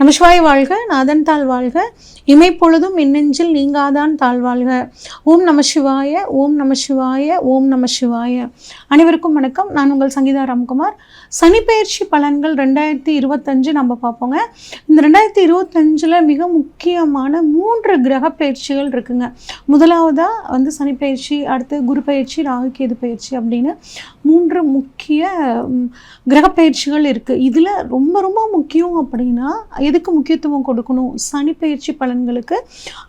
நமசிவாய் வாழ்க நாதன் தாழ் வாழ்க. இமைப்பொழுதும் மின்னெஞ்சில் நீங்காதான் தாழ் வாழ்க. ஓம் நம சிவாய ஓம் நம சிவாய ஓம் நம சிவாய. அனைவருக்கும் வணக்கம். நான் உங்கள் சங்கீதா ராம்குமார். சனிப்பெயர்ச்சி பலன்கள் ரெண்டாயிரத்தி இருபத்தஞ்சு நம்ம பார்ப்போங்க. இந்த ரெண்டாயிரத்தி இருபத்தஞ்சில் மிக முக்கியமான மூன்று கிரக பயிற்சிகள் இருக்குங்க. முதலாவதாக வந்து சனிப்பெயர்ச்சி அடுத்து குரு பயிற்சி ராகு கேது பயிற்சி அப்படின்னு மூன்று முக்கிய கிரக பயிற்சிகள் இருக்குது இதில் ரொம்ப ரொம்ப முக்கியம் அப்படின்னா எதுக்கு முக்கியத்துவம் கொடுக்கணும்? சனி பயிற்சி பலன்களுக்கு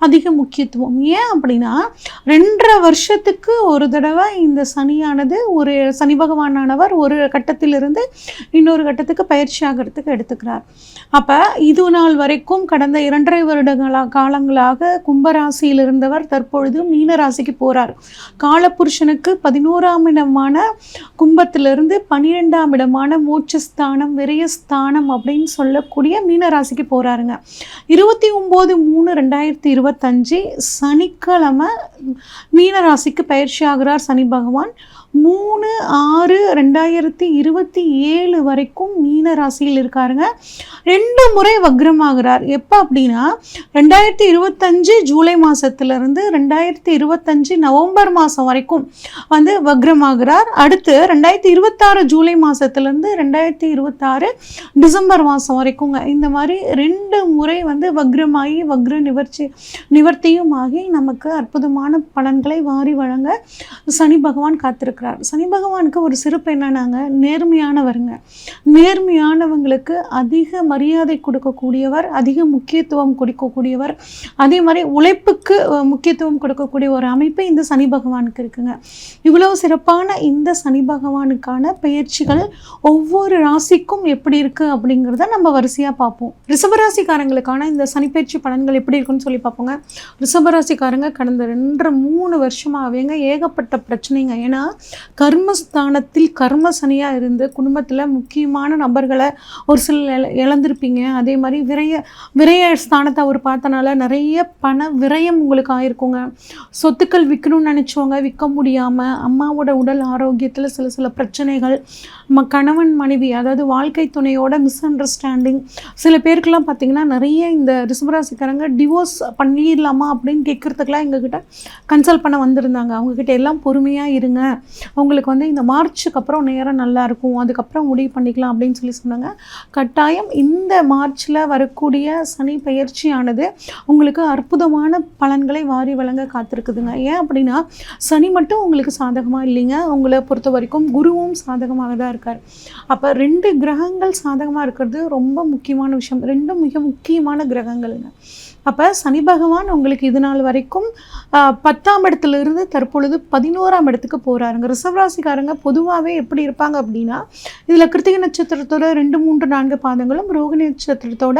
அதிக முக்கியத்துவம். ஏன் அப்படின்னா ரெண்டரை வருஷத்துக்கு ஒரு தடவை இந்த சனியானது ஒரு சனி பகவானானவர் ஒரு கட்டத்திலிருந்து இன்னொரு கட்டத்துக்கு பயிற்சி ஆகிறதுக்கு எடுத்துக்கிறார். அப்போ இது நாள் வரைக்கும் கடந்த இரண்டரை வருடங்களா காலங்களாக கும்பராசியில் இருந்தவர் தற்பொழுது மீன ராசிக்கு போகிறார் காலபுருஷனுக்கு பதினோராம் இடமான கும்பத்திலிருந்து பனிரெண்டாம் இடமான மோட்சஸ்தானம் விரயஸ்தானம் அப்படின்னு சொல்லக்கூடிய மீனராசி ராசிக்கு போகிறாருங்க இருபத்தி ஒம்பது மூணு ரெண்டாயிரத்தி இருபத்தஞ்சு சனிக்கிழமை மீன ராசிக்கு பயிற்சி ஆகிறார் சனி பகவான். மூணு ஆறு ரெண்டாயிரத்தி இருபத்தி ஏழு வரைக்கும் மீன ராசியில் இருக்காருங்க. ரெண்டு முறை வக்ரமாகிறார். எப்போ அப்படின்னா ரெண்டாயிரத்தி இருபத்தஞ்சு ஜூலை மாதத்துலேருந்து ரெண்டாயிரத்தி இருபத்தஞ்சு நவம்பர் மாதம் வரைக்கும் வந்து வக்ரமாகிறார். அடுத்து ரெண்டாயிரத்தி இருபத்தாறு ஜூலை மாதத்துலேருந்து ரெண்டாயிரத்தி இருபத்தாறு டிசம்பர் மாதம் வரைக்குங்க. இந்த மாதிரி ரெண்டு முறை வந்து வக்ரமாகி வக்ர நிவர்ச்சி நிவர்த்தியும் ஆகி நமக்கு அற்புதமான பலன்களை வாரி வழங்க சனி பகவான் இருக்கிறார் சனி பகவானுக்கு ஒரு சிறப்பு என்னன்னாங்க? நேர்மையானவருங்க. நேர்மையானவங்களுக்கு அதிக மரியாதை கொடுக்கக்கூடியவர் அதிக முக்கியத்துவம் கொடுக்கக்கூடியவர் அதே மாதிரி உழைப்புக்கு முக்கியத்துவம் கொடுக்கக்கூடிய ஒரு அமைப்பு இந்த சனி பகவானுக்கு இருக்குங்க. இவ்வளவு சிறப்பான இந்த சனி பகவானுக்கான பயிற்சிகள் ஒவ்வொரு ராசிக்கும் எப்படி இருக்கு அப்படிங்கிறத நம்ம வரிசையாக பார்ப்போம். ரிஷபராசிக்காரங்களுக்கான இந்த சனிப்பயிற்சி பலன்கள் எப்படி இருக்குன்னு சொல்லி பார்ப்போங்க. ரிஷபராசிக்காரங்க கடந்த ரெண்டரை மூணு வருஷமாகவேங்க ஏகப்பட்ட பிரச்சனைங்க. ஏன்னா கர்மஸ்தானத்தில் கர்ம சனியாக இருந்து குடும்பத்தில் முக்கியமான நபர்களை ஒரு சில இழந்திருப்பீங்க. அதே மாதிரி விரைய விரய ஸ்தானத்தை அவர் பார்த்தனால நிறைய பண விரயம் உங்களுக்கு ஆயிருக்குங்க. சொத்துக்கள் விற்கணும்னு நினச்சவங்க விற்க முடியாமல் அம்மாவோட உடல் ஆரோக்கியத்தில் சில சில பிரச்சனைகள் ம கணவன் மனைவி அதாவது வாழ்க்கை துணையோட மிஸ் அண்டர்ஸ்டாண்டிங் சில பேருக்கெல்லாம் பார்த்தீங்கன்னா நிறைய இந்த ரிஷபராசிக்காரங்க டிவோர்ஸ் பண்ணிடலாமா அப்படின்னு கேட்குறதுக்கெல்லாம் எங்ககிட்ட கன்சல்ட் பண்ண வந்திருந்தாங்க. அவங்கக்கிட்ட எல்லாம் பொறுமையாக இருங்க. உங்களுக்கு வந்து இந்த மார்ச்சுக்கு அப்புறம் நேரம் நல்லா இருக்கும் அதுக்கப்புறம் முடிவு பண்ணிக்கலாம் அப்படின்னு சொல்லி சொன்னாங்க. கட்டாயம் இந்த மார்ச்சில் வரக்கூடிய சனி பயிற்சியானது உங்களுக்கு அற்புதமான பலன்களை வாரி வழங்க காத்திருக்குதுங்க. ஏன் அப்படின்னா சனி மட்டும் உங்களுக்கு சாதகமாக இல்லைங்க. உங்களை பொறுத்த வரைக்கும் குருவும் சாதகமாக தான் இருக்கார். அப்போ ரெண்டு கிரகங்கள் சாதகமாக இருக்கிறது ரொம்ப முக்கியமான விஷயம். ரெண்டும் மிக முக்கியமான கிரகங்கள்ங்க. அப்போ சனி பகவான் உங்களுக்கு இது நாள் வரைக்கும் பத்தாம் இடத்துல இருந்து தற்பொழுது பதினோராம் இடத்துக்கு போகிறாருங்க ரிசவராசிக்காரங்க பொதுவாகவே எப்படி இருப்பாங்க அப்படின்னா இதில் கிருத்திகை நட்சத்திரத்தோட ரெண்டு மூன்று நான்கு பாதங்களும் ரோகிணி நட்சத்திரத்தோட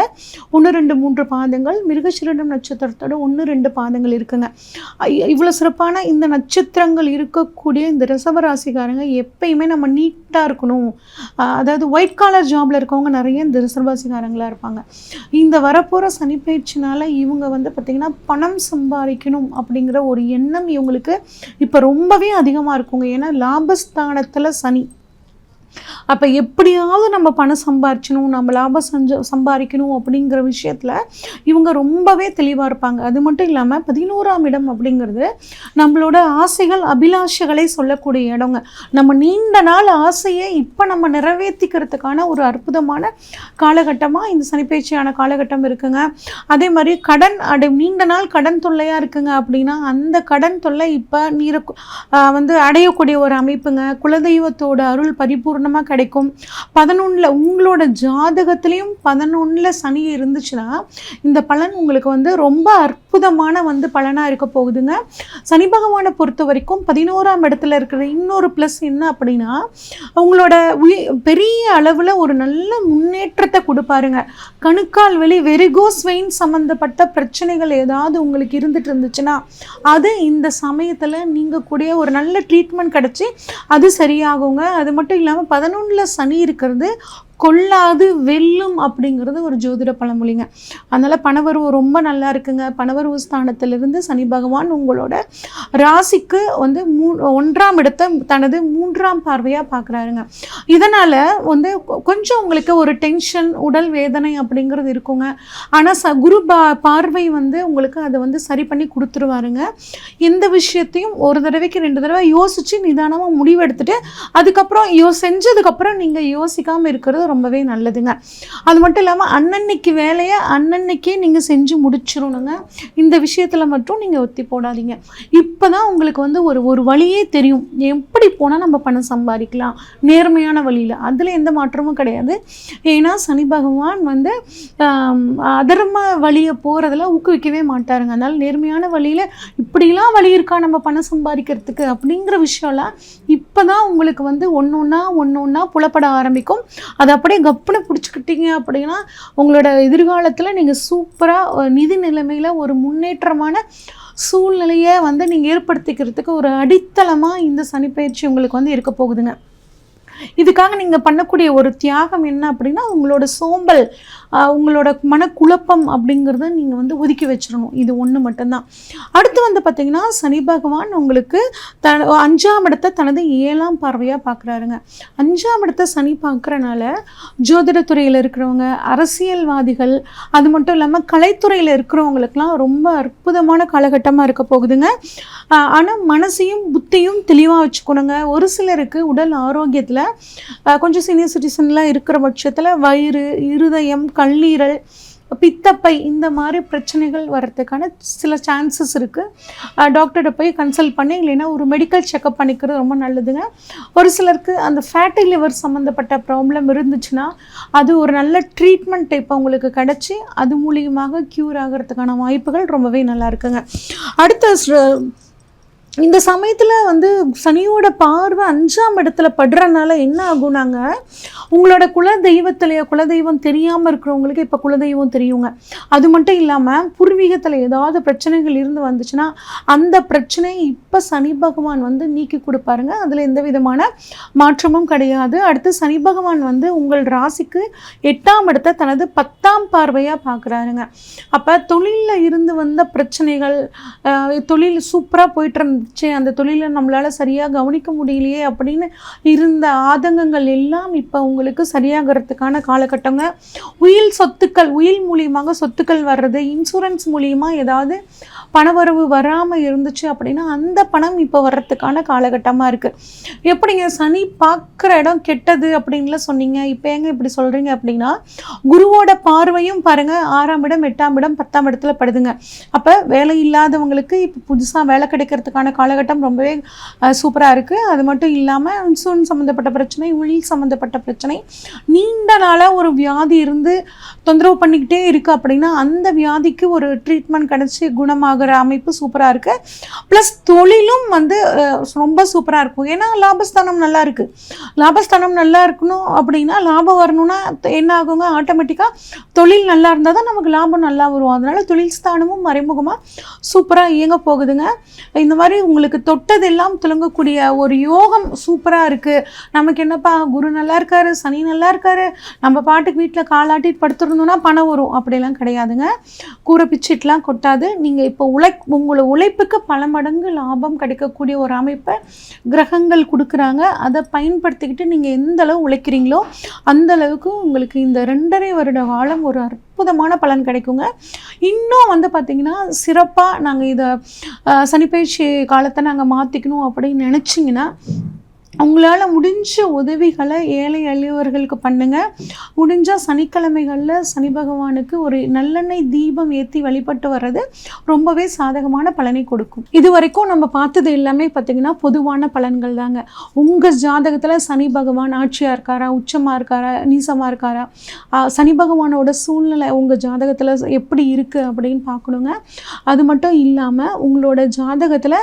ஒன்று ரெண்டு மூன்று பாதங்கள் மிருகசிரடம் நட்சத்திரத்தோட ஒன்று ரெண்டு பாதங்கள் இருக்குங்க. இவ்வளோ சிறப்பான இந்த நட்சத்திரங்கள் இருக்கக்கூடிய இந்த ரிசவராசிக்காரங்க எப்பயுமே நம்ம நீட்டாக இருக்கணும். அதாவது ஒயிட் காலர் ஜாபில் இருக்கவங்க நிறைய இந்த ரிசர்வாசிக்காரங்களாக இருப்பாங்க. இந்த வரப்போகிற சனிப்பயிற்சினால இவங்க வந்து பார்த்திங்கன்னா பணம் சம்பாதிக்கணும் அப்படிங்கிற ஒரு எண்ணம் இவங்களுக்கு இப்போ ரொம்பவே அதிகமாக இருக்குங்க. ஏன்னா லாபஸ்தானத்தில் சனி. அப்போ எப்படியாவது நம்ம பணம் சம்பாரிச்சணும் நம்ம லாபம் செஞ்சு சம்பாதிக்கணும் அப்படிங்கிற விஷயத்தில் இவங்க ரொம்பவே தெளிவாக இருப்பாங்க. அது மட்டும் இல்லாமல் பதினோராம் இடம் அப்படிங்கிறது நம்மளோட ஆசைகள் அபிலாஷைகளை சொல்லக்கூடிய இடங்க. நம்ம நீண்ட நாள் ஆசையை இப்போ நம்ம நிறைவேற்றிக்கிறதுக்கான ஒரு அற்புதமான காலகட்டமாக இந்த சனிப்பயிற்சியான காலகட்டம் இருக்குங்க. அதே மாதிரி கடன் அடை நீண்ட நாள் கடன் தொல்லையாக இருக்குங்க அப்படின்னா அந்த கடன் தொல்லை இப்போ நீர வந்து அடையக்கூடிய ஒரு அமைப்புங்க. குலதெய்வத்தோட அருள் பரிபூர்ணமாக கிடைக்கும். பதினொன்றில் உங்களோட ஜாதகத்துலேயும் பதினொன்றில் சனி இருந்துச்சுன்னா இந்த பலன் உங்களுக்கு வந்து ரொம்ப அற்புதமான வந்து பலனாக இருக்க போகுதுங்க. சனி பகவானை பொறுத்த வரைக்கும் பதினோராம் இடத்துல இருக்கிற இன்னொரு ப்ளஸ் என்ன அப்படின்னா உங்களோட உயி பெரிய அளவில் ஒரு நல்ல முன்னேற்றத்தை கொடுப்பாருங்க. கணுக்கால் வெளி வெரிகோஸ் வெயின் சம்மந்தப்பட்ட பிரச்சனைகள் ஏதாவது உங்களுக்கு இருந்துட்டு இருந்துச்சுன்னா அது இந்த சமயத்தில் நீங்கள் கூடிய ஒரு நல்ல ட்ரீட்மெண்ட் கிடச்சி அது சரியாகுங்க. அது மட்டும் இல்லாமல் பதினொன்றில் சனி இருக்கிறது கொள்ளாது வெல்லும் அப்படிங்கிறது ஒரு ஜோதிட பழமொழிங்க. அதனால் பணவரவு ரொம்ப நல்லா இருக்குங்க. பணவரவு ஸ்தானத்திலிருந்து சனி பகவான் உங்களோட ராசிக்கு வந்து மூ ஒன்றாம் இடத்தை தனது மூன்றாம் பார்வையாக பார்க்குறாருங்க. இதனால் வந்து கொஞ்சம் உங்களுக்கு ஒரு டென்ஷன் உடல் வேதனை அப்படிங்கிறது இருக்குங்க. ஆனால் ச குரு பா பார்வை வந்து உங்களுக்கு அதை வந்து சரி பண்ணி கொடுத்துருவாருங்க. எந்த விஷயத்தையும் ஒரு தடவைக்கு ரெண்டு தடவை யோசித்து நிதானமாக முடிவெடுத்துட்டு அதுக்கப்புறம் யோ செஞ்சதுக்கப்புறம் நீங்கள் யோசிக்காமல் இருக்கிறது ரொம்பவே நல்லதுங்க. அது மட்டும் இல்லாமல் அன்னன்னைக்கு வேலையை அன்னன்னைக்கே நீங்கள் செஞ்சு முடிச்சிடணுங்க இந்த விஷயத்தில் மட்டும் நீங்கள் ஒத்தி போடாதீங்க. இப்போ தான் உங்களுக்கு வந்து ஒரு ஒரு வழியே தெரியும். எப்படி போனால் நம்ம பணம் சம்பாதிக்கலாம்? நேர்மையான வழியில். அதில் எந்த மாற்றமும் கிடையாது. ஏன்னா சனி பகவான் வந்து அதர்ம வழியை போகிறதுல ஊக்குவிக்கவே மாட்டாருங்க. அதனால் நேர்மையான வழியில் இப்படிலாம் வழி இருக்கா நம்ம பணம் சம்பாதிக்கிறதுக்கு அப்படிங்கிற விஷயம்லாம் இப்போ தான் உங்களுக்கு வந்து ஒன்று ஒன்றா ஒன்று ஒன்றா புலப்பட ஆரம்பிக்கும். அதை அப்படியே கப்புன்னு பிடிச்சிக்கிட்டீங்க அப்படின்னா உங்களோட எதிர்காலத்தில் நீங்கள் சூப்பராக நிதி நிலைமையில் ஒரு முன்னேற்றமான சூழ்நிலையை வந்து நீங்கள் ஏற்படுத்திக்கிறதுக்கு ஒரு அடித்தளமாக இந்த சனிப்பயிற்சி உங்களுக்கு வந்து இருக்க போகுதுங்க. இதுக்காக நீங்கள் பண்ணக்கூடிய ஒரு தியாகம் என்ன அப்படின்னா உங்களோட சோம்பல் உங்களோட மனக்குழப்பம் அப்படிங்கிறத நீங்கள் வந்து ஒதுக்கி வச்சிடணும். இது ஒன்று மட்டும்தான். அடுத்து வந்து பார்த்தீங்கன்னா சனி பகவான் உங்களுக்கு த அஞ்சாம் இடத்தை தனது ஏழாம் பார்வையாக பார்க்குறாருங்க அஞ்சாம் இடத்தை சனி பார்க்குறனால ஜோதிடத்துறையில் இருக்கிறவங்க அரசியல்வாதிகள் அது மட்டும் இல்லாமல் கலைத்துறையில் இருக்கிறவங்களுக்குலாம் ரொம்ப அற்புதமான காலகட்டமாக இருக்க போகுதுங்க. ஆனால் மனசையும் புத்தியும் தெளிவாக வச்சுக்கணுங்க. ஒரு சிலருக்கு உடல் ஆரோக்கியத்தில் கொஞ்சம் சீனியர் சிட்டிசன்லாம் இருக்கிற பட்சத்தில் வயிறு இருதயம் கல்லீரல் பித்தப்பை இந்த மாதிரி பிரச்சனைகள் வர்றதுக்கான சில சான்சஸ் இருக்குது டாக்டர்கிட்ட போய் கன்சல்ட் பண்ணி இல்லைன்னா ஒரு மெடிக்கல் செக்கப் பண்ணிக்கிறது ரொம்ப நல்லதுங்க. ஒரு சிலருக்கு அந்த ஃபேட்டி லிவர் சம்மந்தப்பட்ட ப்ராப்ளம் இருந்துச்சுன்னா அது ஒரு நல்ல ட்ரீட்மெண்ட் இப்போ உங்களுக்கு கிடச்சி அது மூலியமாக க்யூர் ஆகிறதுக்கான வாய்ப்புகள் ரொம்பவே நல்லா இருக்குங்க. அடுத்த இந்த சமயத்தில் வந்து சனியோட பார்வை அஞ்சாம் இடத்துல படுறனால என்ன ஆகுனாங்க உங்களோட குல தெய்வத்திலேயோ குலதெய்வம் தெரியாமல் இருக்கிறவங்களுக்கு இப்போ குலதெய்வம் தெரியுங்க. அது மட்டும் இல்லாமல் பூர்வீகத்தில் ஏதாவது பிரச்சனைகள் இருந்து வந்துச்சுன்னா அந்த பிரச்சனையை இப்போ சனி பகவான் வந்து நீக்கி கொடுப்பாருங்க. அதில் எந்த விதமான மாற்றமும் கிடையாது. அடுத்து சனி பகவான் வந்து உங்கள் ராசிக்கு எட்டாம் இடத்தை தனது பத்தாம் பார்வையாக பார்க்குறாருங்க அப்போ தொழிலில் இருந்து வந்த பிரச்சனைகள் தொழில் சூப்பராக போயிட்டு இருந்துச்சு. அந்த தொழிலை நம்மளால் சரியாக கவனிக்க முடியலையே அப்படின்னு இருந்த ஆதங்கங்கள் எல்லாம் இப்போ அவங்களுக்கு சரியாகிறதுக்கான காலகட்டங்க. உயில் சொத்துக்கள் உயில் மூலியமாக சொத்துக்கள் வர்றது இன்சூரன்ஸ் மூலியமாக ஏதாவது பணவரவு வராமல் இருந்துச்சு அப்படின்னா அந்த பணம் இப்போ வர்றதுக்கான காலகட்டமாக இருக்குது எப்படிங்க சனி பார்க்குற இடம் கெட்டது அப்படின்லாம் சொன்னீங்க. இப்போ ஏங்க இப்படி சொல்கிறீங்க அப்படின்னா குருவோட பார்வையும் பாருங்கள் ஆறாம் இடம் எட்டாம் இடம் பத்தாம் இடத்துல படுதுங்க. அப்போ வேலை இல்லாதவங்களுக்கு இப்போ புதுசாக வேலை கிடைக்கிறதுக்கான காலகட்டம் ரொம்பவே சூப்பராக இருக்குது அது மட்டும் இல்லாமல் இன்சூரன்ஸ் சம்மந்தப்பட்ட பிரச்சனை உயில் சம்மந்தப்பட்ட பிரச்சனை நீண்ட நாளாக ஒரு வியாதி இருந்து தொந்தரவு பண்ணிக்கிட்டே இருக்குது அப்படின்னா அந்த வியாதிக்கு ஒரு ட்ரீட்மெண்ட் கிடச்சி குணமாகிற அமைப்பு சூப்பராக இருக்குது ப்ளஸ் தொழிலும் வந்து ரொம்ப சூப்பராக இருக்கும். ஏன்னா லாபஸ்தானம் நல்லா இருக்குது லாபஸ்தானம் நல்லா இருக்கணும் அப்படின்னா லாபம் வரணும்னா என்ன ஆகுங்க? ஆட்டோமேட்டிக்காக தொழில் நல்லா இருந்தால் தான் நமக்கு லாபம் நல்லா வரும். அதனால் தொழில் ஸ்தானமும் மறைமுகமாக சூப்பராக இயங்க போகுதுங்க. இந்த மாதிரி உங்களுக்கு தொட்டதெல்லாம் துலங்கக்கூடிய ஒரு யோகம் சூப்பராக இருக்குது நமக்கு என்னப்பா குரு நல்லா இருக்காரு சனி நல்லா இருக்காரு நம்ம பாட்டுக்கு வீட்டில் காலாட்டிட்டு படுத்துருந்தோம்னா பணம் வரும். அப்படிலாம் கிடையாதுங்க. கூரை பிச்சிட்லாம் கொட்டாது. நீங்கள் இப்போ உழை உங்களை உழைப்புக்கு பல மடங்கு லாபம் கிடைக்கக்கூடிய ஒரு அமைப்பை கிரகங்கள் கொடுக்குறாங்க. அதை பயன்படுத்திக்கிட்டு நீங்கள் எந்த அளவு உழைக்கிறீங்களோ அந்த அளவுக்கு உங்களுக்கு இந்த ரெண்டரை வருட காலம் ஒரு அற்புதமான பலன் கிடைக்குங்க. இன்னும் வந்து பார்த்திங்கன்னா சிறப்பாக நாங்கள் இதை சனிப்பயிற்சி காலத்தை நாங்கள் மாற்றிக்கணும் அப்படின்னு நினச்சிங்கன்னா உங்களால் முடிஞ்ச உதவிகளை ஏழை எளியவர்களுக்கு பண்ணுங்கள் முடிஞ்சால் சனிக்கிழமைகளில் சனி பகவானுக்கு ஒரு நல்லெண்ணெய் தீபம் ஏற்றி வழிபட்டு வர்றது ரொம்பவே சாதகமான பலனை கொடுக்கும். இது வரைக்கும் நம்ம பார்த்தது எல்லாமே பார்த்திங்கன்னா பொதுவான பலன்கள் தாங்க. உங்கள் ஜாதகத்தில் சனி பகவான் ஆட்சியாக இருக்காரா உச்சமாக இருக்காரா நீசமாக இருக்காரா? சனி பகவானோட சூழ்நிலை உங்கள் ஜாதகத்தில் எப்படி இருக்குது அப்படின்னு பார்க்கணுங்க. அது மட்டும் இல்லாமல் உங்களோட ஜாதகத்தில்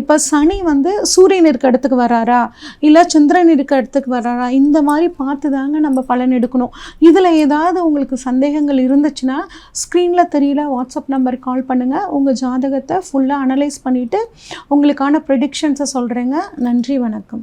இப்போ சனி வந்து சூரியன் இருக்க இடத்துக்கு வராரா? இல்லை சந்திரன் இருக்க இடத்துக்கு வராரா? இந்த மாதிரி பார்த்து தாங்க நம்ம பலன் எடுக்கணும். இதில் ஏதாவது உங்களுக்கு சந்தேகங்கள் இருந்துச்சுன்னா ஸ்க்ரீனில் தெரியல வாட்ஸ்அப் நம்பர் கால் பண்ணுங்கள் உங்கள் ஜாதகத்தை ஃபுல்லாக அனலைஸ் பண்ணிவிட்டு உங்களுக்கான ப்ரெடிக்ஷன்ஸை சொல்கிறேங்க நன்றி வணக்கம்.